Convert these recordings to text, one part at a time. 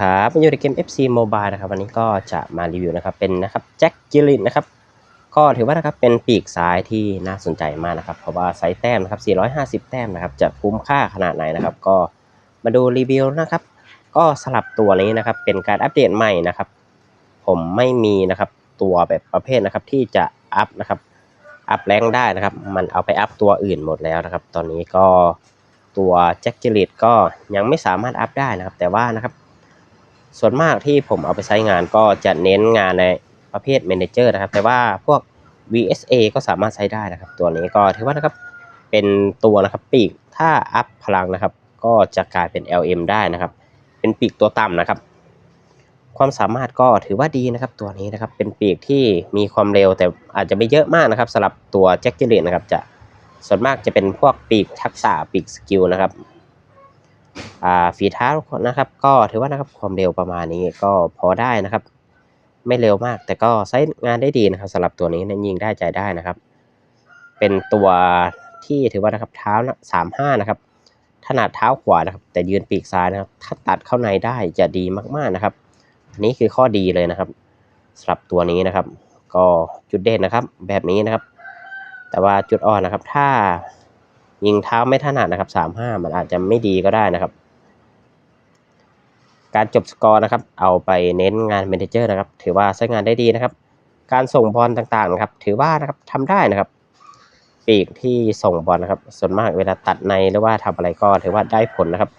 ครับมาอยู่ในเกม FC Mobile นะครับ วันนี้ก็จะมารีวิวนะครับ เป็นนะครับแจ็คจิลินนะครับ ก็ถือว่านะครับเป็นปีกซ้ายที่น่าสนใจมากนะครับ เพราะว่าไซส์แต้มนะครับ 450 แต้มนะครับ จะคุ้มค่าขนาดไหนนะครับ ก็มาดูรีวิวนะครับ ก็สลับตัวนี้นะครับ เป็นการอัปเดตใหม่นะครับ ผมไม่มีนะครับตัวแบบประเภทนะครับที่จะอัพนะครับ อัพแรงได้นะครับ มันเอาไปอัพตัวอื่นหมดแล้วนะครับ ตอนนี้ก็ตัวแจ็คจิลิตก็ยังไม่สามารถอัพได้นะครับ แต่ว่านะครับ ส่วนมากที่ผมเอาไปใช้งานก็จะเน้นงานในประเภท Manager นะครับ แต่ว่าพวก VSA ก็สามารถใช้ได้นะครับ ตัวนี้ก็ถือว่านะครับเป็นตัวนะครับปีกถ้าอัพพลังนะครับ ก็จะกลายเป็น LM ได้นะครับ เป็นปีกตัวต่ำนะครับ ความสามารถก็ถือว่าดีนะครับ ตัวนี้นะครับเป็นปีกที่มีความเร็วแต่อาจจะไม่เยอะมากนะครับสำหรับตัวแจ็คเจเลนนะครับจะส่วนมากจะเป็นพวกปีกทักษะปีกสกิลนะครับ ฝีเท้านะครับ ก็ถือว่านะครับความเร็วประมาณนี้ก็พอได้นะครับ ไม่เร็วมาก แต่ก็ใช้งานได้ดีนะครับสำหรับตัวนี้นั้นยิงได้ใจได้นะครับ เป็นตัวที่ถือว่านะครับเท้าสามห้านะครับถนัดเท้าขวานะครับ แต่ยืนปีกซ้ายนะครับ ถ้าตัดเข้าในได้จะดีมากๆนะครับ อันนี้คือข้อดีเลยนะครับสำหรับตัวนี้นะครับ ก็จุดเด่นนะครับ แบบนี้นะครับ แต่ว่าจุดอ่อนนะครับ ถ้า ยิงเท้าไม่ถนัดนะครับสามห้ามันอาจจะไม่ดีก็ได้นะครับ การจบสกอร์นะครับ เอาไปเน้นงานเมนเจอร์นะครับ ถือว่าใช้งานได้ดีนะครับ การส่งบอลต่างๆนะครับ ถือว่านะครับทำได้นะครับ ปีกที่ส่งบอลนะครับ ส่วนมากเวลาตัดในหรือว่าทำอะไรก็ถือว่าได้ผลนะครับ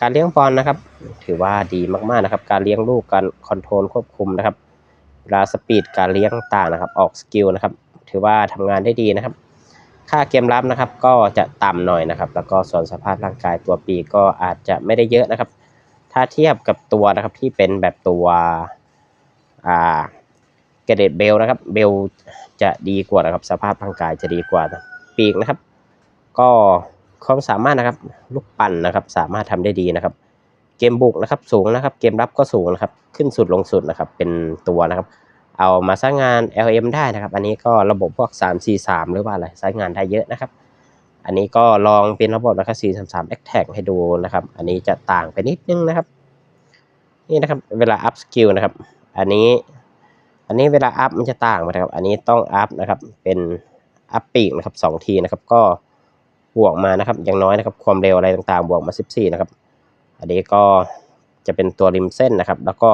การเลี้ยงบอลนะครับ ถือว่าดีมากๆนะครับ การเลี้ยงลูกการคอนโทรลควบคุมนะครับเวลาสปีดการเลี้ยงต่างนะครับ ออกสกิลนะครับ ถือว่าทำงานได้ดีนะครับ ค่าเกมรับนะครับ ก็จะต่ำหน่อยนะครับ แล้วก็ส่วนสภาพร่างกายตัวปีก็อาจจะไม่ได้เยอะนะครับ ถ้าเทียบกับตัวนะครับที่เป็นแบบตัวอ่าเกเดตเบลนะครับ เบลจะดีกว่านะครับ สภาพร่างกายจะดีกว่าปีกนะครับ ก็ความสามารถนะครับ ลูกปั่นนะครับ สามารถทำได้ดีนะครับ เกมบุกนะครับ สูงนะครับ เกมรับก็สูงนะครับ ขึ้นสุดลงสุดนะครับ เป็นตัวนะครับ เอามาสร้างงาน LM ได้นะครับ อันนี้ก็ระบบพวก 3 4 3 หรือว่าอะไรใช้งานได้เยอะนะครับ อันนี้ก็ลองเป็นระบบนะครับ4 3 3 a t t a c ให้ดูนะครับ อันนี้จะต่างไปนิดนึงนะครับ นี่นะครับเวลา up skill นะครับ อันนี้อันนี้เวลา up มันจะต่างไปนะครับ อันนี้ต้อง up นะครับ เป็น up ปีกนะครับ2ทีนะครับ ก็บวกมานะครับ อย่างน้อยนะครับ ความเร็วอะไรต่างๆ บวกมา 14 นะครับ อันนี้ก็จะเป็นตัวริมเส้นนะครับ แล้วก็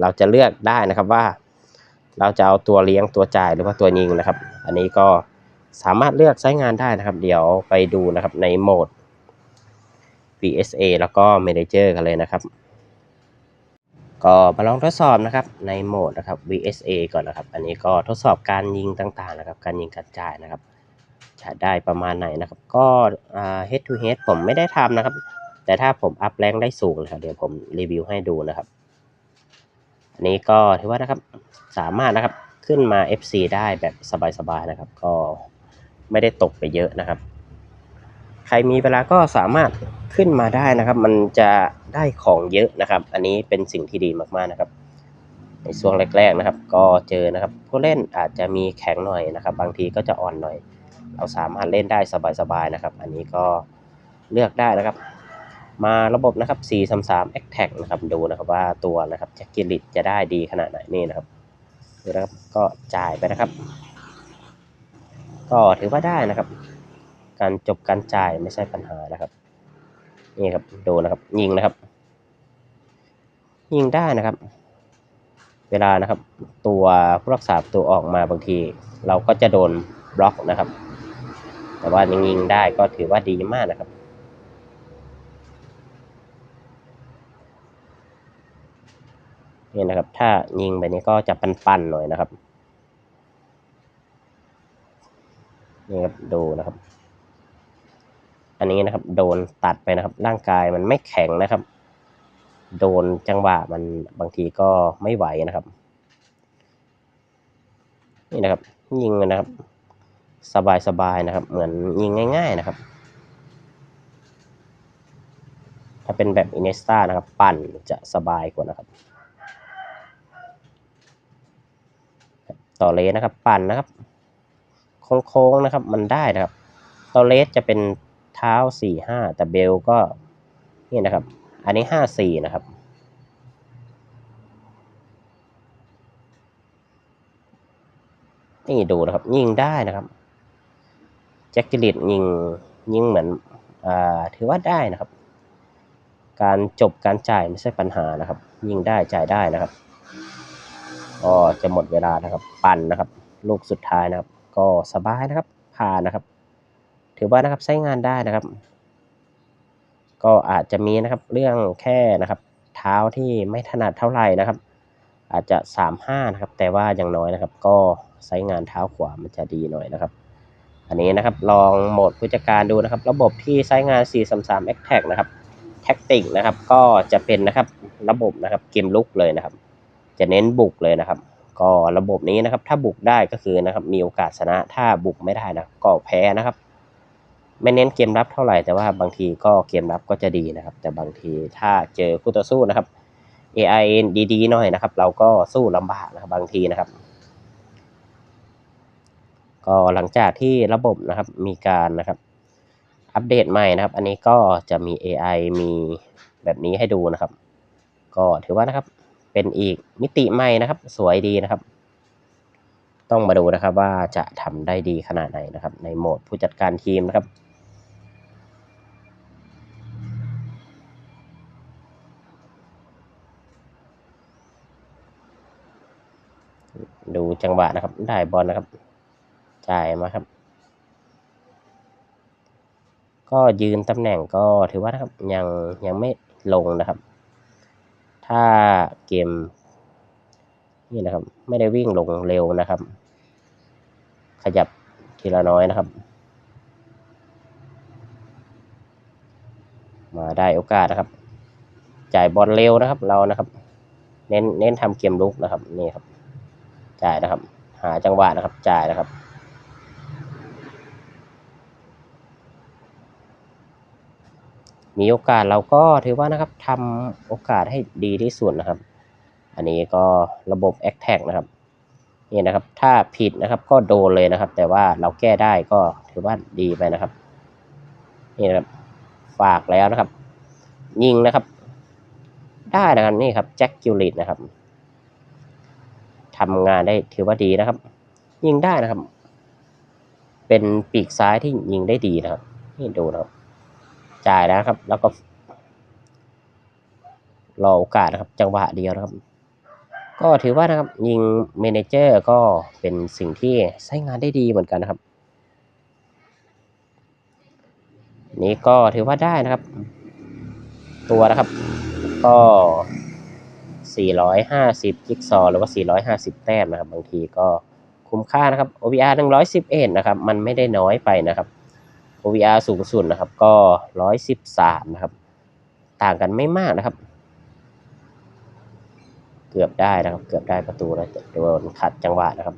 เราจะเลือกได้นะครับว่า เราจะเอาตัวเลี้ยงตัวจ่ายหรือว่าตัวยิงนะครับ อันนี้ก็สามารถเลือกใช้งานได้นะครับ เดี๋ยวไปดูนะครับในโหมด VSA แล้วก็ Manager กันเลยนะครับ ก็มาลองทดสอบนะครับในโหมดนะครับ VSA ก่อนนะครับ อันนี้ก็ทดสอบการยิงต่างๆนะครับ การยิงการจ่ายนะครับ จะได้ประมาณไหนนะครับ ก็ head to head ผมไม่ได้ทำนะครับ แต่ถ้าผมอัพแรงได้สูงนะครับ เดี๋ยวผมรีวิวให้ดูนะครับ อันนี้ก็ถือว่านะครับ สามารถนะครับขึ้นมา FC ได้แบบสบายๆนะครับ ก็ไม่ได้ตกไปเยอะนะครับ ใครมีเวลาก็สามารถขึ้นมาได้นะครับ มันจะได้ของเยอะนะครับ อันนี้เป็นสิ่งที่ดีมากๆนะครับ ในช่วงแรกๆนะครับ ก็เจอนะครับผู้เล่นอาจจะมีแข็งหน่อยนะครับ บางทีก็จะอ่อนหน่อย เราสามารถเล่นได้สบายๆนะครับ อันนี้ก็เลือกได้นะครับ มาระบบนะครับ 433 a t t a c นะครับดูนะครับว่าตัวนะครับแจ็คกิลิตจะได้ดีขนาดไหนนี่นะครับ นะครับ ก็จ่ายไปนะครับ ก็ถือว่าได้นะครับ การจบการจ่ายไม่ใช่ปัญหานะครับ นี่ครับดูนะครับ ยิงนะครับ ยิงได้นะครับ เวลานะครับ ตัวผู้รักษาตัวออกมาบางที เราก็จะโดนบล็อกนะครับ แต่ว่ายิงได้ก็ถือว่าดีมากนะครับ นี่นะครับ ถ้ายิงไปนี้ก็จะปันๆหน่อยนะครับนี่ครับดูนะครับ อันนี้นะครับ โดนตัดไปนะครับ ร่างกายมันไม่แข็งนะครับ โดนจังหวะมันบางทีก็ไม่ไหวนะครับ นี่นะครับ ยิงนะครับ สบายๆนะครับ เหมือนยิงง่าย ๆนะครับ ถ้าเป็นแบบอินเนสตานะครับ ปั่นจะสบายกว่านะครับ ต่อเลสนะครับ ปั่นนะครับโค้งๆนะครับ มันได้นะครับ ต่อเลสจะเป็นเท้าสี่ห้าแต่เบลก็นี่นะครับ อันนี้ห้าสี่นะครับนี่ดูนะครับ ยิงได้นะครับแจ็คกิลิตยิงยิงเหมือนอ่าถือว่าได้นะครับ การจบการจ่ายไม่ใช่ปัญหานะครับ ยิงได้จ่ายได้นะครับ ก็จะหมดเวลานะครับ ปั่นนะครับ ลูกสุดท้ายนะครับ ก็สบายนะครับผ่านนะครับ ถือว่านะครับใช้งานได้นะครับ ก็อาจจะมีนะครับเรื่องแค่นะครับ เท้าที่ไม่ถนัดเท่าไหร่นะครับ อาจจะสามห้านะครับ แต่ว่าอย่างน้อยนะครับ ก็ใช้งานเท้าขวามันจะดีหน่อยนะครับ อันนี้นะครับลองโหมดผู้จัดการดูนะครับ ระบบที่ใช้งาน 433 a t t a c นะครับแท็กติกนะครับ ก็จะเป็นนะครับระบบนะครับเกมลุกเลยนะครับ จะเน้นบุกเลยนะครับ ก็ระบบนี้นะครับ ถ้าบุกได้ก็คือนะครับ มีโอกาสชนะถ้าบุกไม่ได้นะก็แพ้นะครับ ไม่เน้นเกมรับเท่าไหร่แต่ว่าบางทีก็เกมรับก็จะดีนะครับ แต่บางทีถ้าเจอคู่ต่อสู้นะครับ AI ดีๆหน่อยนะครับ เราก็สู้ลำบากนะครับบางทีนะครับ ก็หลังจากที่ระบบนะครับมีการนะครับ อัปเดตใหม่นะครับ อันนี้ก็จะมี AI มีแบบนี้ให้ดูนะครับ ก็ถือว่านะครับ เป็นอีกมิติใหม่นะครับ สวยดีนะครับ ต้องมาดูนะครับว่าจะทำได้ดีขนาดไหนนะครับ ในโหมดผู้จัดการทีมนะครับดูจังหวะนะครับ ได้บอลนะครับ จ่ายมาครับ ก็ยืนตำแหน่งก็ถือว่านะครับยังยังไม่ลงนะครับ ถ้าเกมนี่นะครับ ไม่ได้วิ่งลงเร็วนะครับ ขยับทีละน้อยนะครับ มาได้โอกาสนะครับ จ่ายบอลเร็วนะครับ เรานะครับ เน้นเน้นทำเกมลุกนะครับ นี่ครับ จ่ายนะครับ หาจังหวะนะครับ จ่ายนะครับ มีโอกาสเราก็ถือว่านะครับทำโอกาสให้ดีที่สุดนะครับ อันนี้ก็ระบบ a c t a c นะครับนี่นะครับ ถ้าผิดนะครับก็โดนเลยนะครับ แต่ว่าเราแก้ได้ก็ถือว่าดีไปนะครับนี่นะครับฝากแล้วนะครับ ยิงนะครับ ได้นะครับนี่ครับแจ็คกิลลิตนะครับทำงานได้ถือว่าดีนะครับ ยิงได้นะครับ เป็นปีกซ้ายที่ยิงได้ดีนะครับ นี่ดูนะครับ จ่ายนะครับ แล้วก็ รอโอกาสนะครับ จังหวะเดียวนะครับ ก็ถือว่านะครับ ยิงเมนเจอร์ก็เป็นสิ่งที่ใช้งานได้ดีเหมือนกันนะครับ นี้ก็ถือว่าได้นะครับ ตัวนะครับ ก็ 450จิ๊กซอหรือว่า 450 แต้มนะครับ บางทีก็คุ้มค่านะครับ OVR 111 นะครับ มันไม่ได้น้อยไปนะครับ OVR สูงสุดนะครับ ก็ 113 นะครับ ต่างกันไม่มากนะครับ เกือบได้นะครับ เกือบได้ประตูแล้วแต่โดนขัดจังหวะนะครับ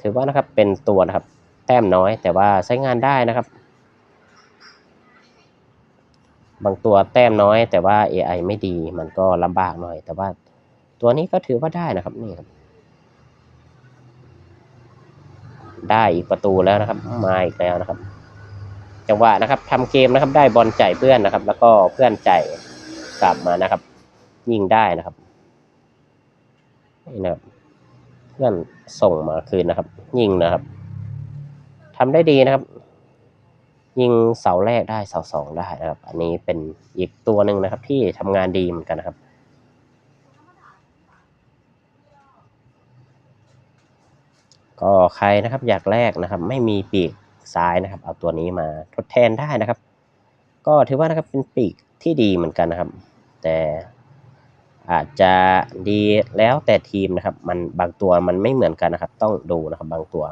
ถือว่านะครับเป็นตัวนะครับ แต้มน้อยแต่ว่าใช้งานได้นะครับ บางตัวแต้มน้อย แต่ว่า AI ไม่ดีมันก็ลำบากหน่อย แต่ว่าตัวนี้ก็ถือว่าได้นะครับนี่ครับ ได้อีกประตูแล้วนะครับ มาอีกแล้วนะครับ จังหวะนะครับทำเกมนะครับ ได้บอลจ่ายเพื่อนนะครับ แล้วก็เพื่อนจ่ายกลับมานะครับ ยิงได้นะครับนี่นะครับเพื่อนส่งมาคืนนะครับ ยิงนะครับทำได้ดีนะครับ ยิงเสาแรกได้เสาสองได้นะครับ อันนี้เป็นอีกตัวหนึ่งนะครับ ที่ทำงานดีเหมือนกันนะครับ ก็ใครนะครับอยากแลกนะครับ ไม่มีปีกซ้ายนะครับ เอาตัวนี้มาทดแทนได้นะครับ ก็ถือว่านะครับเป็นปีกที่ดีเหมือนกันนะครับ แต่อาจจะดีแล้วแต่ทีมนะครับ มันบางตัวมันไม่เหมือนกันนะครับ ต้องดูนะครับบางตัว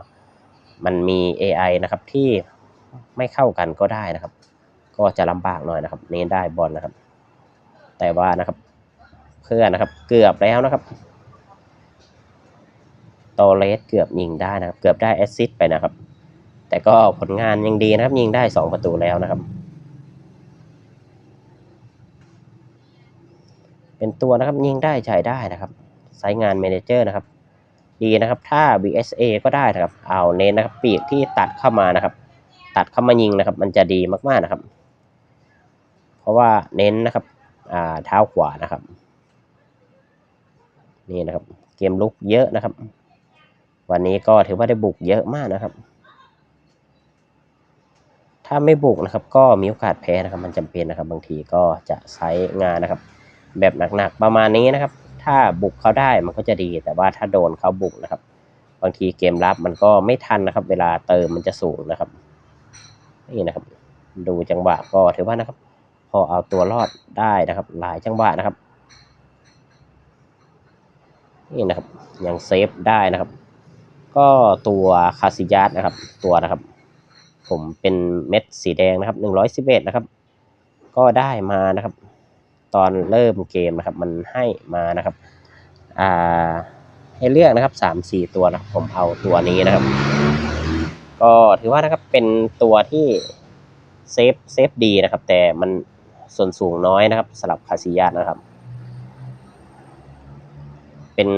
มันมี AI นะครับที่ไม่เข้ากันก็ได้นะครับ ก็จะลำบากหน่อยนะครับเนี่ได้บอลนะครับ แต่ว่านะครับ เพื่อนนะครับเกือบแล้วนะครับ โตเลสเกือบยิงได้นะครับ เกือบได้แอสซิสไปนะครับ แต่ก็ผลงานยังดีนะครับ ยิงได้สองประตูแล้วนะครับ เป็นตัวนะครับยิงได้จ่ายได้นะครับไซงานเมเนเจอร์นะครับ ดีนะครับ ถ้า BSA ก็ได้นะครับ เอาเน้นนะครับ ปีกที่ตัดเข้ามานะครับ ตัดเข้ามายิงนะครับ มันจะดีมากๆนะครับ เพราะว่าเน้นนะครับเท้าขวานะครับ นี่นะครับ เกมลุกเยอะนะครับ วันนี้ก็ถือว่าได้บุกเยอะมากนะครับ ถ้าไม่บุกนะครับ ก็มีโอกาสแพ้นะครับ มันจำเป็นนะครับ บางทีก็จะใช้งานนะครับ แบบหนักๆประมาณนี้นะครับ ถ้าบุกเขาได้มันก็จะดี แต่ว่าถ้าโดนเขาบุกนะครับ บางทีเกมรับมันก็ไม่ทันนะครับ เวลาเติมมันจะสูงนะครับ นี่นะครับ ดูจังหวะก็ถือว่านะครับ พอเอาตัวรอดได้นะครับ หลายจังหวะนะครับ นี่นะครับยังเซฟได้นะครับ ก็ตัวคาซิยัสนะครับ ตัวนะครับ ผมเป็นเม็ดสีแดงนะครับหนึ่งร้อยสิบเอ็ดนะครับ ก็ได้มานะครับ ตอนเริ่มเกมนะครับ มันให้มานะครับอ่าให้เลือกนะครับสามสี่ตัวนะครับ ผมเอาตัวนี้นะครับ ก็ถือว่านะครับเป็นตัวที่เซฟเซฟดีนะครับ แต่มันส่วนสูงน้อยนะครับสำหรับคาซิยัสนะครับ เป็น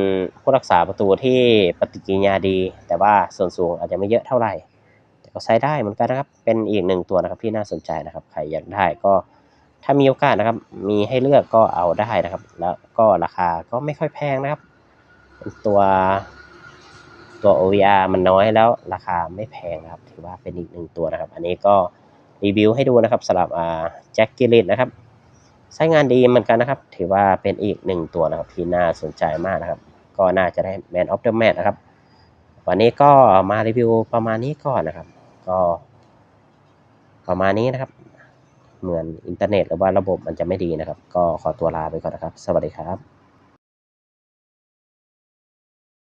ผู้รักษาประตูที่ปฏิกิริยาดี แต่ว่าส่วนสูงอาจจะไม่เยอะเท่าไหร่ แต่ก็ใช้ได้เหมือนกันนะครับ เป็นอีกหนึ่งตัวนะครับที่น่าสนใจนะครับ ใครอยากได้ก็ถ้ามีโอกาสนะครับ มีให้เลือกก็เอาได้นะครับ แล้วก็ราคาก็ไม่ค่อยแพงนะครับเป็นตัวตัว OVR มันน้อยแล้วราคาไม่แพงนะครับ ถือว่าเป็นอีกหนึ่งตัวนะครับ อันนี้ก็รีวิวให้ดูนะครับสำหรับแจ็คกิลิตนะครับ ใช้งานดีเหมือนกันนะครับ ถือว่าเป็นอีกหนึ่งตัวนะครับที่น่าสนใจมากนะครับ ก็น่าจะได้ Man of the Match นะครับ วันนี้ก็มารีวิวประมาณนี้ก่อนนะครับ ก็ประมาณนี้นะครับ เหมือนอินเทอร์เน็ตหรือว่าระบบมันจะไม่ดีนะครับ ก็ขอตัวลาไปก่อนนะครับ สวัสดีครับ